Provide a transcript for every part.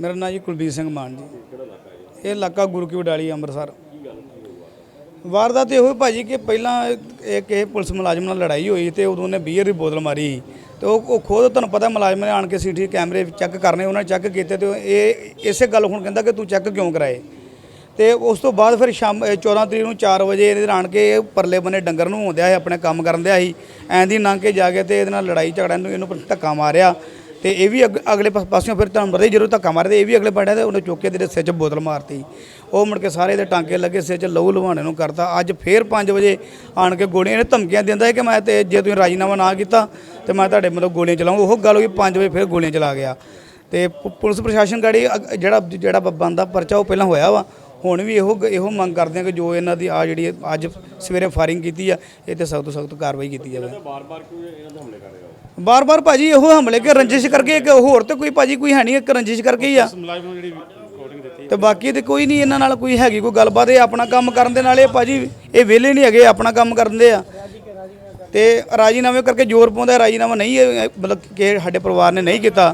ਮੇਰਾ ਨਾਮ ਜੀ ਕੁਲਬੀਰ ਸਿੰਘ ਮਾਨ ਜੀ। ਇਹ ਇਲਾਕਾ ਗੁਰੂ ਕੀ ਵਡਾਲੀ, ਅੰਮ੍ਰਿਤਸਰ। ਵਾਰਦਾਤ ਇਹ ਹੋਈ ਭਾਜੀ ਕਿ ਪਹਿਲਾਂ ਇਹ ਕਿਸੇ ਪੁਲਿਸ ਮੁਲਾਜ਼ਮ ਨਾਲ ਲੜਾਈ ਹੋਈ ਤੇ ਉਦੋਂ ਉਹਨੇ ਬੀਅਰ ਦੀ ਬੋਤਲ ਮਾਰੀ। ਤੇ ਉਹ ਉਹ ਖੁਦ, ਤੁਹਾਨੂੰ ਪਤਾ ਮੁਲਾਜ਼ਮ ਨੇ ਆਣ ਕੇ ਸੀਟੀ ਕੈਮਰੇ ਚੈੱਕ ਕਰਨੇ, ਉਹਨਾਂ ਨੇ ਚੈੱਕ ਕੀਤੇ ਤੇ ਇਹ ਇਸੇ ਗੱਲ ਹੁਣ ਕਹਿੰਦਾ ਕਿ ਤੂੰ ਚੈੱਕ ਕਿਉਂ ਕਰਾਏ? ਤੇ ਉਸ ਤੋਂ ਬਾਅਦ ਫਿਰ ਸ਼ਾਮ ਇਹ 14 ਤਰੀਕ ਨੂੰ 4 ਵਜੇ ਇਹਦੇ ਨਾਲ ਆਣ ਕੇ ਪਰਲੇ ਬੰਨੇ ਡੰਗਰ ਨੂੰ ਹੁੰਦਿਆ ਸੀ, ਆਪਣੇ ਕੰਮ ਕਰਨ ਦਿਆ ਸੀ। ਐਂ ਦੀ ਲੰਘ ਕੇ ਜਾ ਕੇ ਤੇ ਇਹਦੇ ਨਾਲ ਲੜਾਈ ਝਗੜਾ ਨੂੰ ਇਹਨੂੰ ਧੱਕਾ ਮਾਰਿਆ। ਤੇ ਇਹ ਵੀ ਅੱਗ- ਅਗਲੇ ਪਾਸਿਓਂ ਫਿਰ ਤੁਹਾਨੂੰ ਪਤਾ ਹੀ ਜਦੋਂ ਧੱਕਾ ਮਾਰਦੇ, ਇਹ ਵੀ ਅਗਲੇ ਪਾਸੇ ਤੇ ਉਹਨੇ ਚੁੱਕ ਕੇ ਤੇਰੇ ਸਿਰ 'ਚ ਬੋਤਲ ਮਾਰਤੀ। ਉਹ ਮੁੜ ਕੇ ਸਾਰੇ ਦੇ ਟਾਂਕੇ ਲੱਗੇ, ਸਿਰ 'ਚ ਲਹੂ ਲੁਹਾਣੇ ਨੂੰ ਕਰਤਾ। ਅੱਜ ਫੇਰ 5 ਵਜੇ ਆਣ ਕੇ ਗੋਲੀਆਂ ਨੇ ਧਮਕੀਆਂ ਦਿੰਦਾ ਹੈ ਕਿ ਮੈਂ ਤੇ ਜੇ ਤੁਸੀਂ ਰਾਜੀਨਾਮਾ ਨਾ ਕੀਤਾ, ਤੇ ਮੈਂ ਤੁਹਾਡੇ ਮਤਲਬ ਗੋਲੀਆਂ ਚਲਾਉਂਗਾ ਉਹ ਗੱਲ ਹੋਈ 5 ਵਜੇ ਫੇਰ ਗੋਲੀਆਂ ਚਲਾ ਗਿਆ। ਤੇ ਪੁਲਿਸ ਪ੍ਰਸ਼ਾਸਨ ਗਾੜੀ ਅਗ- ਜਿਹੜਾ ਜਿਹੜਾ ਬੰਦਾ ਪਰਚਾ ਉਹ ਪਹਿਲਾਂ ਹੋਇਆ ਵਾ। ਹੁਣ ਵੀ ਇਹੋ ਇਹੋ ਮੰਗ ਕਰਦੇ ਆ ਕਿ ਜੋ ਇਹਨਾਂ ਦੀ ਆ ਜਿਹੜੀ ਅੱਜ ਸਵੇਰੇ ਫਾਇਰਿੰਗ ਕੀਤੀ ਆ ਇਹ ਤੇ ਸਖਤ ਤੋਂ ਸਖਤ ਕਾਰਵਾਈ ਕੀਤੀ ਜਾਵੇ। ਬਾਰ-ਬਾਰ ਕਿਉਂ ਇਹਨਾਂ ਦੇ ਹਮਲੇ ਕਰ ਰਹੇ ਹੋ ਬਾਰ-ਬਾਰ ਭਾਜੀ ਇਹੋ ਹਮਲੇ ਕੇ ਰੰਜਿਸ਼ ਕਰਕੇ ਇੱਕ ਹੋਰ ਤੇ ਕੋਈ ਭਾਜੀ ਕੋਈ ਹੈ ਨਹੀਂ ਇੱਕ ਰੰਜਿਸ਼ ਕਰਕੇ ਹੀ ਆ। ਮੁਲਾਜ਼ਮ ਨੂੰ ਜਿਹੜੀ ਰਿਕਾਰਡਿੰਗ ਦਿੱਤੀ ਤੇ ਬਾਕੀ ਤੇ ਕੋਈ ਨਹੀਂ ਇਹਨਾਂ ਨਾਲ ਕੋਈ ਹੈਗੀ ਕੋਈ ਗੱਲਬਾਤ ਇਹ ਆਪਣਾ ਕੰਮ ਕਰਨ ਦੇ ਨਾਲ ਇਹ ਭਾਜੀ ਇਹ ਵਿਹਲੇ ਨਹੀਂ ਹੈਗੇ ਆਪਣਾ ਕੰਮ ਕਰਨ ਦੇ ਆ। ਤੇ ਰਾਜੀਨਾਮੇ ਕਰਕੇ ਜ਼ੋਰ ਪਾਉਂਦਾ ਰਾਜੀਨਾਮਾ ਨਹੀਂ ਮਤਲਬ ਕਿ ਸਾਡੇ ਪਰਿਵਾਰ ਨੇ ਨਹੀਂ ਕੀਤਾ।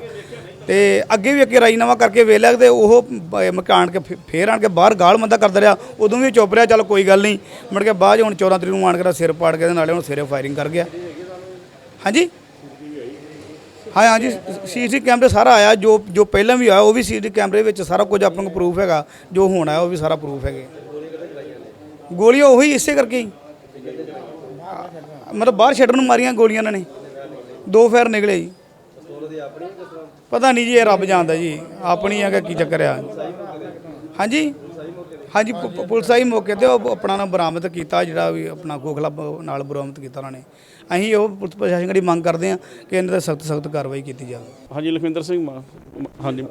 ਤੇ ਅੱਗੇ ਵੀ ਅੱਗੇ ਰਾਜੀਨਾਮਾ ਕਰਕੇ ਵੇਖ ਤੇ ਉਹ ਬ- ਮਕਾਨ ਕੇ ਫੇ- ਫੇਰ ਆਣ ਕੇ ਬਾਹਰ ਗਾਲ ਮੰਦਾ ਕਰਦਾ ਰਿਹਾ, ਉਦੋਂ ਵੀ ਚੁੱਪ ਰਿਹਾ, ਚੱਲ ਕੋਈ ਗੱਲ ਨਹੀਂ। ਮੁੜ ਕੇ ਬਾਅਦ 'ਚ ਹੁਣ 14 ਤਰੀਕ ਨੂੰ ਆਣ ਕੇ ਸਿਰ ਪਾੜ ਕੇ ਤੇ ਨਾਲੇ ਹੁਣ ਸਿਰੇ ਫਾਇਰਿੰਗ ਕਰ ਗਿਆ। ਹਾਂਜੀ? ਹਾਂ, ਹਾਂਜੀ ਸੀਸੀ ਕੈਮਰੇ ਸਾਰਾ ਆਇਆ, ਜੋ ਜੋ ਪਹਿਲਾਂ ਵੀ ਆਇਆ, ਉਹ ਵੀ ਸੀਸੀ ਕੈਮਰੇ ਵਿੱਚ ਸਾਰਾ ਕੁਝ ਆਪਾਂ ਕੋਲ ਪ੍ਰੂਫ ਹੈਗਾ। ਜੋ ਹੋਣਾ ਹੈ ਉਹ ਵੀ ਸਾਰਾ ਪ੍ਰੂਫ ਹੈਗੇ। ਗੋਲੀਆਂ ਉਹੀ ਇਸੇ ਕਰਕੇ ਹੀ। ਮਤਲਬ ਬਾਹਰ ਛੱਡਣ ਨੂੰ ਮਾਰੀਆਂ ਗੋਲੀਆਂ ਇਹਨਾਂ ਨੇ। ਦੋ ਫੇਰ ਨਿਕਲੇ ਜੀ। ਪਤਾ ਨਹੀਂ ਜੀ ਇਹ ਰੱਬ ਜਾਣਦਾ ਜੀ, ਆਪਣੀ ਹੈਗਾ ਕੀ ਚੱਕਰ ਆ। ਹਾਂਜੀ? ਹਾਂਜੀ, ਪੁ- ਪੁਲਿਸ ਆਈ ਮੌਕੇ ਤੇ, ਉਹ ਆਪਣਾ ਨਾ ਬਰਾਮਦ ਕੀਤਾ, ਜਿਹੜਾ ਵੀ ਆਪਣਾ ਖੋਖਲਾ ਬ- ਨਾਲ ਬਰਾਮਦ ਕੀਤਾ ਉਹਨਾਂ ਨੇ। ਅਸੀਂ ਉਹ ਪੁਲਿਸ ਪ੍ਰਸ਼ਾਸਨ ਦੀ ਮੰਗ ਕਰਦੇ ਹਾਂ ਕਿ ਇਹਨਾਂ ਤੇ ਸਖਤ ਸਖਤ ਕਾਰਵਾਈ ਕੀਤੀ ਜਾਵੇ। ਹਾਂਜੀ, ਲਖਵਿੰਦਰ ਸਿੰਘ ਮਾ- ਮ- ਹਾਂਜੀ।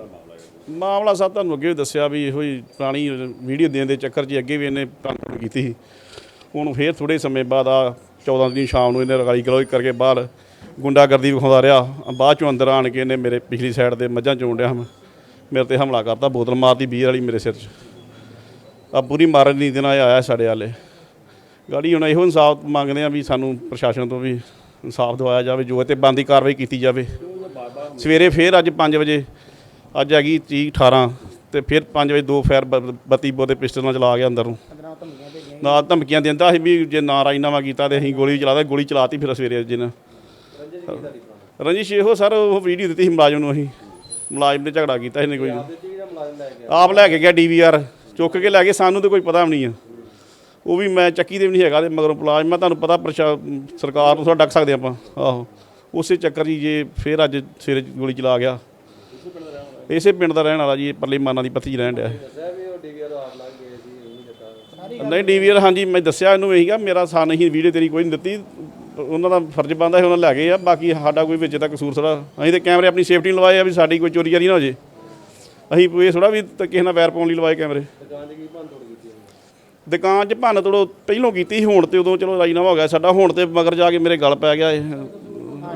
ਮਾਮਲਾ ਸਾਹਿਬ ਤੁਹਾਨੂੰ ਅੱਗੇ ਵੀ ਦੱਸਿਆ ਵੀ ਇਹੋ ਹੀ ਪੁਰਾਣੀ ਵੀਡੀਓ ਦੇਣ ਦੇ ਚੱਕਰ 'ਚ ਅੱਗੇ ਵੀ ਇਹਨੇ ਭੰਨ ਕੀਤੀ ਸੀ। ਹੁਣ ਫੇਰ ਥੋੜੇ ਸਮੇਂ ਬਾਅਦ ਆ 14 ਦਿਨ ਸ਼ਾਮ ਨੂੰ ਇਹਨੇ ਰਗਾਲੀ ਗਲੋਚ ਕਰਕੇ ਬਾਹਰ ਗੁੰਡਾਗਰਦੀ ਵਿਖਾਉਂਦਾ ਰਿਹਾ। ਬਾਅਦ ਚੋਂ ਅੰਦਰ ਆਣ ਕੇ ਇਹਨੇ ਮੇਰੇ ਪਿਛਲੀ ਸਾਈਡ ਦੇ ਮੱਝਾਂ ਚੋਣ ਡਿਆ ਮੈਂ। ਮੇਰੇ ਤੇ ਹਮਲਾ ਕਰਤਾ, ਬੋਤਲ ਮਾਰਦੀ ਬੀਅਰ ਵਾਲੀ ਮੇਰੇ ਸਿਰ 'ਚ। ਆ ਪੂਰੀ ਮਾਰਨ ਨਹੀਂ ਦੇਣਾ ਆਇਆ ਸਾਡੇ ਵਾਲੇ। ਗਾੜੀ ਹੁਣ ਇਹੋ ਇਨਸਾਫ ਮੰਗਦੇ ਆ ਵੀ ਸਾਨੂੰ ਪ੍ਰਸ਼ਾਸਨ ਤੋਂ ਵੀ ਇਨਸਾਫ ਦਿਵਾਇਆ ਜਾਵੇ, ਜੋ ਇਹ ਤੇ ਬੰਦੀ ਕਾਰਵਾਈ ਕੀਤੀ ਜਾਵੇ। ਸਵੇਰੇ ਫੇਰ ਅੱਜ 5 ਵਜੇ, ਅੱਜ ਹੈਗੀ 30 18 ਤੇ ਫਿਰ 5 ਵਜੇ ਦੋ ਫੈਰ 32 ਬੋਦੇ ਪਿਸਟਲ ਨਾਲ ਚਲਾ ਗਿਆ ਅੰਦਰ। ਨੂੰ ਨਾਲ ਧਮਕੀਆਂ ਦਿੰਦਾ ਸੀ ਵੀ ਜੇ ਨਾ ਰਾਜੀਨਾਮਾ ਕੀਤਾ ਤੇ ਅਸੀਂ ਗੋਲੀ ਵੀ ਚਲਾ ਦੇ, ਗੋਲੀ ਚਲਾਤੀ ਫਿਰ ਸਵੇਰੇ ਅੱਜ ਰੰਜਿਸ਼ ਇਹੋ ਸਰ, ਉਹ ਵੀਡੀਓ ਦਿੱਤੀ ਸੀ ਮੁਲਾਜ਼ਮ ਨੂੰ ਅਸੀਂ। ਮੁਲਾਜ਼ਮ ਨੇ ਝਗੜਾ ਕੀਤਾ ਇਹਨੇ ਕੋਈ ਆਪ ਲੈ ਕੇ ਗਿਆ ਡੀਵੀਆਰ ਚੁੱਕ ਕੇ ਲੈ ਕੇ ਸਾਨੂੰ ਤਾਂ ਕੋਈ ਪਤਾ ਵੀ ਨਹੀਂ ਆ। ਉਹ ਵੀ ਮੈਂ ਚੱਕੀ ਦੇ ਵੀ ਨਹੀਂ ਹੈਗਾ ਤੇ ਮਗਰੋਂ ਮੁਲਾਜ਼ਮ, ਮੈਂ ਤੁਹਾਨੂੰ ਪਤਾ ਸਰਕਾਰ ਨੂੰ ਥੋੜਾ ਡੱਕ ਸਕਦੇ ਆਪਾਂ। ਆਹੋ। ਉਸੇ ਚੱਕਰ ਜੀ ਜੇ ਫੇਰ ਅੱਜ ਸਵੇਰੇ ਗੋਲੀ ਚਲਾ ਗਿਆ। ਇਸੇ ਪਿੰਡ ਦਾ ਰਹਿਣ ਵਾਲਾ ਜੀ, ਇਹ ਪਰਲੀ ਮਾਨਾ ਦੀ ਪੱਤੀ 'ਚ ਰਹਿਣ ਡਿਆ। ਨਹੀਂ ਡੀਵੀਆਰ ਹਾਂਜੀ, ਮੈਂ ਦੱਸਿਆ ਇਹਨੂੰ ਇਹੀ ਗਾ ਮੇਰਾ ਸਾਨ ਨਹੀਂ, ਵੀਡੀਓ ਤੇਰੀ ਕੋਈ ਨਹੀਂ ਦਿੱਤੀ। ਉਹਨਾਂ ਦਾ ਫਰਜ਼ ਬਣਦਾ ਸੀ, ਉਹਨਾਂ ਲੈ ਗਏ ਆ, ਬਾਕੀ ਸਾਡਾ ਕੋਈ ਵਿੱਚ ਤਾਂ ਕਸੂਰ ਥੋੜਾ ਅਸੀਂ ਤੇ ਕੈਮਰੇ ਆਪਣੀ ਸੇਫਟੀ ਲਵਾਏ ਆ ਵੀ ਸਾਡੀ ਕੋਈ ਚੋਰੀ ਚਾਰੀ ਨਾ ਹੋ ਜੇ। ਅਸੀਂ ਇਹ ਥੋੜਾ ਵੀ ਤਾਂ ਕਿਸੇ ਨਾਲ ਵੈਰ ਪਾਉਣ ਲਈ ਲਵਾਏ ਕੈਮਰੇ। ਦੁਕਾਨ 'ਚ ਭੰਨ ਤੋੜੋ ਪਹਿਲੋਂ ਕੀਤੀ ਹੁਣ ਤੇ ਉਦੋਂ ਚਲੋ ਰਾਜੀਨਾਮਾ ਹੋ ਗਿਆ ਸਾਡਾ, ਹੁਣ ਤੇ ਮਗਰ ਜਾ ਕੇ ਮੇਰੇ ਗਲ ਪੈ ਗਿਆ ਇਹ।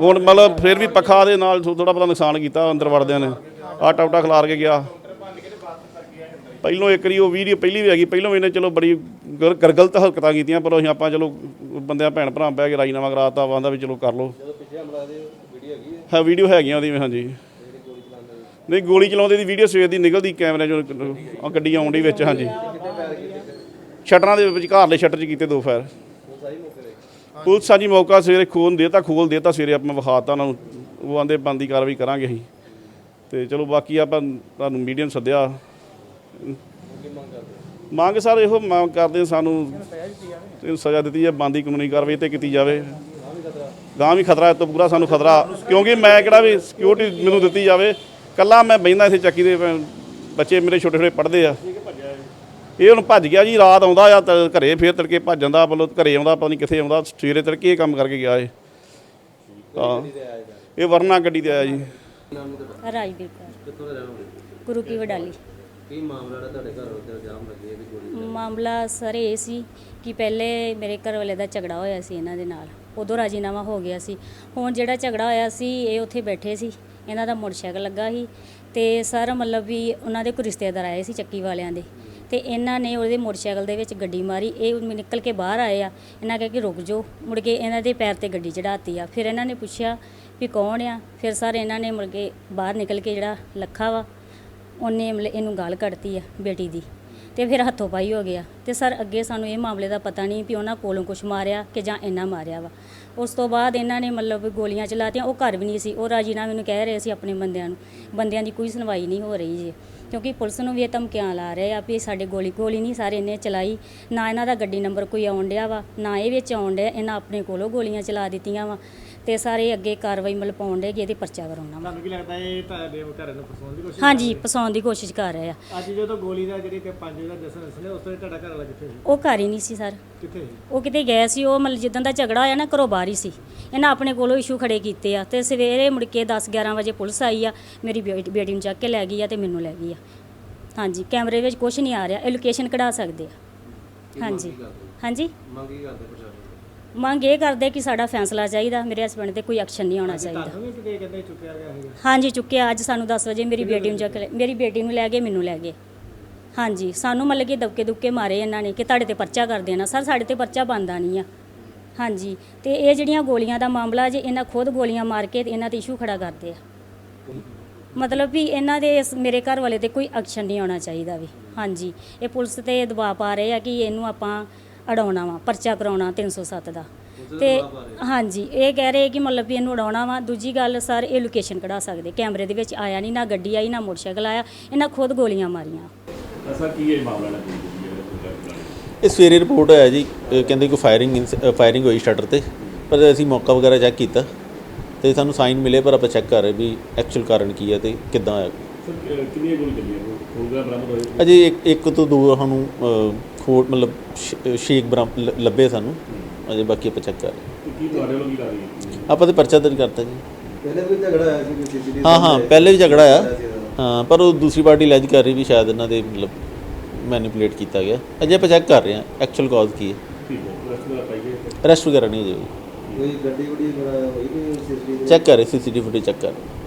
ਹੁਣ ਮਤਲਬ ਫਿਰ ਵੀ ਪੱਖਾ ਦੇ ਨਾਲ ਥੋੜਾ ਬਹੁਤਾ ਨੁਕਸਾਨ ਕੀਤਾ ਅੰਦਰ ਵੜਦਿਆਂ ਨੇ। ਆਟਾ ਉਟਾ ਖਿਲਾਰ ਕੇ ਗਿਆ। ਪਹਿਲੋਂ ਇੱਕ ਵਾਰੀ ਉਹ ਵੀਡੀਓ ਪਹਿਲੀ ਵੀ ਹੈਗੀ ਪਹਿਲੋਂ ਵੀ ਇਹਨੇ ਚਲੋ ਬੜੀ ਗਰ- ਗਰ- ਗਲਤ ਹਰਕਤਾਂ ਕੀਤੀਆਂ ਪਰ ਅਸੀਂ ਆਪਾਂ ਚਲੋ ਬੰਦਿਆਂ ਭੈਣ ਭਰਾ ਬਹਿ ਕੇ ਰਾਜੀਨਾਮਾ ਕਰਾਤਾ ਆਂਦਾ ਵੀ ਚਲੋ ਕਰ ਲਓ। ਹਾਂ ਵੀਡੀਓ ਹੈਗੀਆਂ ਉਹਦੀ ਵੀ ਹਾਂਜੀ। ਨਹੀਂ ਗੋਲੀ ਚਲਾਉਂਦੇ ਦੀ ਵੀਡੀਓ ਸਵੇਰ ਦੀ ਨਿਕਲਦੀ ਕੈਮਰੇ ਚੋਂ ਆ ਗੱਡੀ ਆਉਣ ਦੀ ਵਿੱਚ ਹਾਂਜੀ। ਸ਼ਟਰਾਂ ਦੇ ਵਿੱਚ ਘਰਲੇ ਸ਼ਟਰ 'ਚ ਕੀਤੇ ਦੋ ਫਾਇਰ। ਪੁਲਿਸ ਸਾਜੀ ਮੌਕਾ ਸਵੇਰੇ ਖੋਲ ਦੇਤਾ ਖੋਲ ਦੇਤਾ ਸਵੇਰੇ ਆਪਾਂ ਵਿਖਾਤਾ ਉਹਨਾਂ ਨੂੰ। ਉਹ ਆਂਦੇ ਬੰਦੀ ਕਾਰਵਾਈ ਕਰਾਂਗੇ ਅਸੀਂ। ਤੇ ਚਲੋ ਬਾਕੀ ਆਪਾਂ ਤੁਹਾਨੂੰ ਮੀਡੀਅਮ ਸੱਦਿਆ। ਮੰਗ ਸਰ ਇਹੋ ਮੰਗ ਕਰਦੇ ਹਾਂ ਸਾਨੂੰ ਇਹਨੂੰ ਸਜ਼ਾ ਦਿੱਤੀ ਜਾਵੇ ਬੰਦੀ ਕਾਨੂੰਨੀ ਕਾਰਵਾਈ ਤੇ ਕੀਤੀ ਜਾਵੇ। ਗਾਂ ਵੀ ਖਤਰਾ ਇਹ ਤੋਂ ਪੂਰਾ ਸਾਨੂੰ ਖਤਰਾ, ਕਿਉਂਕਿ ਮੈਂ ਕਿਹੜਾ ਵੀ ਸਿਕਿਉਰਿਟੀ ਮੈਨੂੰ ਦਿੱਤੀ ਜਾਵੇ। ਕੱਲਾ ਮੈਂ ਬੈਂਦਾ ਇੱਥੇ ਚੱਕੀ ਦੇ ਬੱਚੇ ਮੇਰੇ ਛੋਟੇ ਛੋਟੇ ਪੜ੍ਹਦੇ ਆ। ਇਹ ਹੁਣ ਭੱਜ ਗਿਆ ਜੀ, ਰਾਤ ਆਉਂਦਾ ਆ ਘਰੇ ਫੇਰ ਤੜਕੇ ਭੱਜ ਜਾਂਦਾ ਵੱਲੋਂ ਘਰੇ ਆਉਂਦਾ, ਪਤਾ ਨਹੀਂ ਕਿੱਥੇ ਆਉਂਦਾ, ਸਵੇਰੇ ਤੜਕੇ ਇਹ ਕੰਮ ਕਰਕੇ ਗਿਆ ਇਹ। ਹਾਂ। ਇਹ ਵਰਨਾ ਗੱਡੀ ਤੇ ਆਇਆ ਜੀ। ਰਾਜਵੀਰ ਕੌਰ। ਗੁਰੂ ਕੀ ਵਡਾਲੀ। ਕੀ ਮਾਮਲਾ ਜਿਹੜਾ ਤੁਹਾਡੇ ਘਰ ਉੱਤੇ ਇਲਜ਼ਾਮ ਲੱਗੇ ਆ ਵੀ ਗੋਲੀ ਮਾਮਲਾ ਸਰ ਇਹ ਸੀ ਕਿ ਪਹਿਲੇ ਮੇਰੇ ਘਰ ਵਾਲੇ ਦਾ ਝਗੜਾ ਹੋਇਆ ਸੀ ਇਹਨਾਂ ਦੇ ਨਾਲ। ਉਦੋਂ ਰਾਜੀਨਾਮਾ ਹੋ ਗਿਆ ਸੀ। ਹੁਣ ਜਿਹੜਾ ਝਗੜਾ ਹੋਇਆ ਸੀ, ਇਹ ਉੱਥੇ ਬੈਠੇ ਸੀ। ਇਹਨਾਂ ਦਾ ਮੋਟਰਸਾਈਕਲ ਲੱਗਾ ਸੀ ਤੇ ਸਰ ਮਤਲਬ ਵੀ ਉਹਨਾਂ ਦੇ ਕੋਈ ਰਿਸ਼ਤੇਦਾਰ ਆਏ ਸੀ ਚੱਕੀ ਵਾਲਿਆਂ ਦੇ। ਤੇ ਇਹਨਾਂ ਨੇ ਉਹਦੇ ਮੋਟਰਸਾਈਕਲ ਦੇ ਵਿੱਚ ਗੱਡੀ ਮਾਰੀ। ਇਹ ਨਿਕਲ ਕੇ ਬਾਹਰ ਆਏ ਆ। ਇਹਨਾਂ ਕਿਹਾ ਕਿ ਰੁਕ ਜਾਓ। ਮੁੜ ਕੇ ਇਹਨਾਂ ਦੇ ਪੈਰ ਤੇ ਗੱਡੀ ਚੜਾਤੀ ਆ। ਫਿਰ ਇਹਨਾਂ ਨੇ ਪੁੱਛਿਆ ਵੀ ਕੌਣ ਆ? ਫਿਰ ਸਰ ਇਹਨਾਂ ਨੇ ਮੁੜ ਕੇ ਬਾਹਰ ਨਿਕਲ ਕੇ ਜਿਹੜਾ ਲੱਖਾ ਵਾ ਉਹਨੇ ਮਤਲਬ ਇਹਨੂੰ ਗਾਲ ਕੱਢਤੀ ਆ ਬੇਟੀ ਦੀ ਤੇ ਫਿਰ ਹੱਥੋਂ ਪਾਈ ਹੋ ਗਿਆ ਤੇ ਸਰ ਅੱਗੇ ਸਾਨੂੰ ਇਹ ਮਾਮਲੇ ਦਾ ਪਤਾ ਨਹੀਂ ਵੀ ਉਹਨਾਂ ਕੋਲੋਂ ਕੁਝ ਮਾਰਿਆ ਕਿ ਜਾਂ ਇਹਨਾਂ ਮਾਰਿਆ ਵਾ। ਉਸ ਤੋਂ ਬਾਅਦ ਇਹਨਾਂ ਨੇ ਮਤਲਬ ਵੀ ਗੋਲੀਆਂ ਚਲਾਤੀਆਂ, ਉਹ ਘਰ ਵੀ ਨਹੀਂ ਸੀ, ਉਹ ਰਾਜੀਨਾਮੇ ਮੈਨੂੰ ਕਹਿ ਰਹੇ ਸੀ ਆਪਣੇ ਬੰਦਿਆਂ ਨੂੰ, ਬੰਦਿਆਂ ਦੀ ਕੋਈ ਸੁਣਵਾਈ ਨਹੀਂ ਹੋ ਰਹੀ ਜੀ। ਕਿਉਂਕਿ ਪੁਲਿਸ ਨੂੰ ਵੀ ਇਹ ਧਮਕੀਆਂ ਲਾ ਰਹੇ ਆ ਵੀ ਸਾਡੇ ਗੋਲੀ ਗੋਲੀ ਨਹੀਂ ਸਾਰੇ ਇਹਨੇ ਚਲਾਈ, ਨਾ ਇਹਨਾਂ ਦਾ ਗੱਡੀ ਨੰਬਰ ਕੋਈ ਆਉਣ ਡਿਆ ਵਾ, ਨਾ ਇਹ ਵਿੱਚ ਆਉਣ ਡਿਆ, ਇਹਨਾਂ ਆਪਣੇ ਕੋਲੋਂ ਗੋਲੀਆਂ ਚਲਾ ਦਿੱਤੀਆਂ ਵਾ। ਤੇ ਸਾਰੇ ਅੱਗੇ ਕਾਰਵਾਈ ਮਤਲਬ ਪਾਉਣ ਕਿ ਇਹਦੇ ਪਰਚਾ ਕਰਾਉਣਾ ਵਾ। ਤੁਹਾਨੂੰ ਕੀ ਲੱਗਦਾ ਇਹ ਤੁਹਾਡੇ ਘਰ ਨੂੰ ਫਸਾਉਣ ਦੀ ਕੋਸ਼ਿਸ਼ ਹਾਂਜੀ ਫਸਾਉਣ ਦੀ ਕੋਸ਼ਿਸ਼ ਕਰ ਰਹੇ ਆ। ਅੱਜ ਜਦੋਂ ਗੋਲੀ ਦਾ ਜਿਹੜੀ ਕਿ ਪੰਜ ਦਾ ਜਸਨ ਦੱਸਣੇ ਉਸ ਤੋਂ ਤੁਹਾਡਾ ਘਰ ਵਾਲਾ ਕਿੱਥੇ ਸੀ? ਉਹ ਘਰ ਹੀ ਨਹੀਂ ਸੀ ਸਰ। ਕਿੱਥੇ ਸੀ? ਉਹ ਕਿਤੇ ਗਏ ਸੀ ਉਹ ਮਤਲਬ ਜਿੱਦਾਂ ਦਾ ਝਗੜਾ ਹੋਇਆ ਨਾ ਘਰੋਂ ਬਾਹਰ ਹੀ ਸੀ। ਇਹਨਾਂ ਆਪਣੇ ਕੋਲੋਂ ਇਸ਼ੂ ਖੜੇ ਕੀਤੇ ਆ ਤੇ ਸਵੇਰੇ ਮੁੜ ਕੇ 10 11 ਵਜੇ ਪੁਲਿਸ ਆਈ ਆ ਮੇਰੀ ਬੇਟੀ ਬੇਟੀ ਨੂੰ ਚੱਕ ਕੇ ਲੈ ਗਈ ਆ ਤੇ ਮੈਨੂੰ ਲੈ ਗਈ ਆ। ਹਾਂਜੀ ਕੈਮਰੇ ਵਿੱਚ ਕੁਝ ਨਹੀਂ ਆ ਰਿਹਾ ਇਹ ਲੋਕੇਸ਼ਨ ਕਢਾ ਸਕਦੇ ਆ। ਹਾਂਜੀ। ਹਾਂਜੀ? ਮੰਗ ਕਰਦੇ? ਮੰਗ ਇਹ ਕਰਦੇ ਕਿ ਸਾਡਾ ਫੈਸਲਾ ਚਾਹੀਦਾ ਮੇਰੇ ਹਸਬੰਡ ਤੇ ਕੋਈ ਐਕਸ਼ਨ ਨਹੀਂ ਹੋਣਾ ਚਾਹੀਦਾ। ਤੁਹਾਨੂੰ ਵੀ ਕਿਤੇ ਕਹਿੰਦੇ ਚੁੱਕਿਆ ਗਿਆ ਹੈਗਾ ਹਾਂਜੀ ਚੁੱਕਿਆ ਅੱਜ ਸਾਨੂੰ 10 ਵਜੇ ਮੇਰੀ ਬੇਟੀ ਨੂੰ ਚੱਕ ਲੈ ਮੇਰੀ ਬੇਟੀ ਨੂੰ ਲੈ ਗਏ ਮੈਨੂੰ ਲੈ ਗਏ। ਹਾਂਜੀ ਸਾਨੂੰ ਮਤਲਬ ਕਿ ਦਬਕੇ ਦੁੱਕੇ ਮਾਰੇ ਇਹਨਾਂ ਨੇ ਕਿ ਤੁਹਾਡੇ ਤੇ ਪਰਚਾ ਕਰ ਦੇਣਾ। ਸਰ ਸਾਡੇ ਤੇ ਪਰਚਾ ਬੰਦਾ ਨਹੀਂ ਆ। ਹਾਂਜੀ ਤੇ ਇਹ ਜਿਹੜੀਆਂ ਗੋਲੀਆਂ ਦਾ ਮਾਮਲਾ ਜੇ ਇਹਨਾਂ ਖੁਦ ਗੋਲੀਆਂ ਮਾਰ ਕੇ ਤੇ ਇਹਨਾਂ ਤੇ ਇਸ਼ੂ ਖੜਾ ਕਰਦੇ ਆ। ਮਤਲਬ ਵੀ ਇਹਨਾਂ ਦੇ ਇਸ- ਮੇਰੇ ਘਰ ਵਾਲੇ ਤੇ ਕੋਈ ਐਕਸ਼ਨ ਨਹੀਂ ਆਉਣਾ ਚਾਹੀਦਾ ਵੀ। ਹਾਂਜੀ ਇਹ ਪੁਲਿਸ ਤੇ ਦਬਾਅ ਪਾ ਰਹੇ ਆ ਕਿ ਇਹਨੂੰ ਆਪਾਂ ਅਡਾਉਣਾ ਵਾ ਪਰਚਾ ਕਰਾਉਣਾ 307 ਦਾ। ਤੇ ਹਾਂਜੀ ਇਹ ਕਹਿ ਰਹੇ ਕਿ ਮਤਲਬ ਵੀ ਇਹਨੂੰ ਉਡਾਉਣਾ ਵਾ। ਦੂਜੀ ਗੱਲ ਸਰ ਇਹ ਲੋਕੇਸ਼ਨ ਕਢਾ ਸਕਦੇ। ਕੈਮਰੇ ਦੇ ਵਿੱਚ ਆਇਆ ਨਹੀਂ ਨਾ ਗੱਡੀ ਆਈ ਨਾ ਮੋਟਰਸਾਈਕਲ ਆਇਆ। ਇਹਨਾਂ ਖੁਦ ਗੋਲੀਆਂ ਮਾਰੀਆਂ। ਅਸਾ ਕੀ ਇਹ ਮਾਮਲਾ ਨਾ ਇਹ ਸਵੇਰੇ ਰਿਪੋਰਟ ਆਇਆ ਜੀ ਅਹ ਕਹਿੰਦੇ ਕੋਈ ਫਾਇਰਿੰਗ ਫਾਇਰਿੰਗ ਹੋਈ ਸ਼ਟਰ ਤੇ। ਪਰ ਅਸੀਂ ਮੌਕਾ ਵਗੈਰਾ ਚੈੱਕ ਕੀਤਾ ਤੇ ਸਾਨੂੰ ਸਾਈਨ ਮਿਲੇ ਪਰ ਆਪਾਂ ਚੈੱਕ ਕਰ ਰਹੇ ਵੀ ਐਕਚੁਅਲ ਕਾਰਨ ਕੀ ਹੈ ਤੇ ਕਿੱਦਾਂ ਹੋਇਆ ਸਰ ਕਿੰਨੀਆਂ ਗੋਲੀ ਚੱਲੀਆਂ? ਬਰਾਮਦ ਹੋਏ? ਅਜੇ ਇੱਕ ਇੱਕ ਤੋਂ ਦੋ ਸਾਨੂੰ ਅਹ, ਖੋਟ ਮਤਲਬ ਸ਼ੇਕ ਬਰਾਮ ਲ- ਲੱਭੇ ਸਾਨੂੰ। ਅਜੇ ਬਾਕੀ ਆਪਾਂ ਚੈੱਕ ਕਰ ਰਹੇ ਕੀ ਤੁਹਾਡੇ ਵੱਲੋਂ ਕੀ ਕਰ ਰਹੀ ਹੈ ਆਪਾਂ ਤੇ ਪਰਚਾ ਦਰਜ ਕਰਤਾ ਜੀ। ਪਹਿਲੇ ਵੀ ਝਗੜਾ ਹੋਇਆ ਸੀ ਕੋਈ ਸੀਸੀਟੀਵੀ ਹਾਂ ਹਾਂ ਪਹਿਲੇ ਵੀ ਝਗੜਾ ਆ ਹਾਂ ਪਰ ਉਹ ਦੂਸਰੀ ਪਾਰਟੀ ਲੈਜ ਕਰ ਰਹੀ ਵੀ ਸ਼ਾਇਦ ਇਹਨਾਂ ਦੇ ਮਤਲਬ ਮੈਨੀਪੂਲੇਟ ਕੀਤਾ ਗਿਆ। ਅਜੇ ਆਪਾਂ ਚੈੱਕ ਕਰ ਰਹੇ ਹਾਂ ਐਕਚੁਅਲ ਕਾਜ਼ ਕੀ ਹੈ। ਠੀਕ ਹੈ ਦਾ ਅਰੈਸਟ ਵਗੈਰਾ ਨਹੀਂ ਹੋਈ। ਕੋਈ ਗੱਡੀ ਗੁੱਡੀ ਹੋਈ ਕੋਈ ਸੀਸੀਟੀਵੀ? ਚੈੱਕ ਕਰ ਰਹੇ ਸੀਸੀਟੀਵੀ ਫੁਟੇਜ ਚੈੱਕ ਕਰ ਰਹੇ।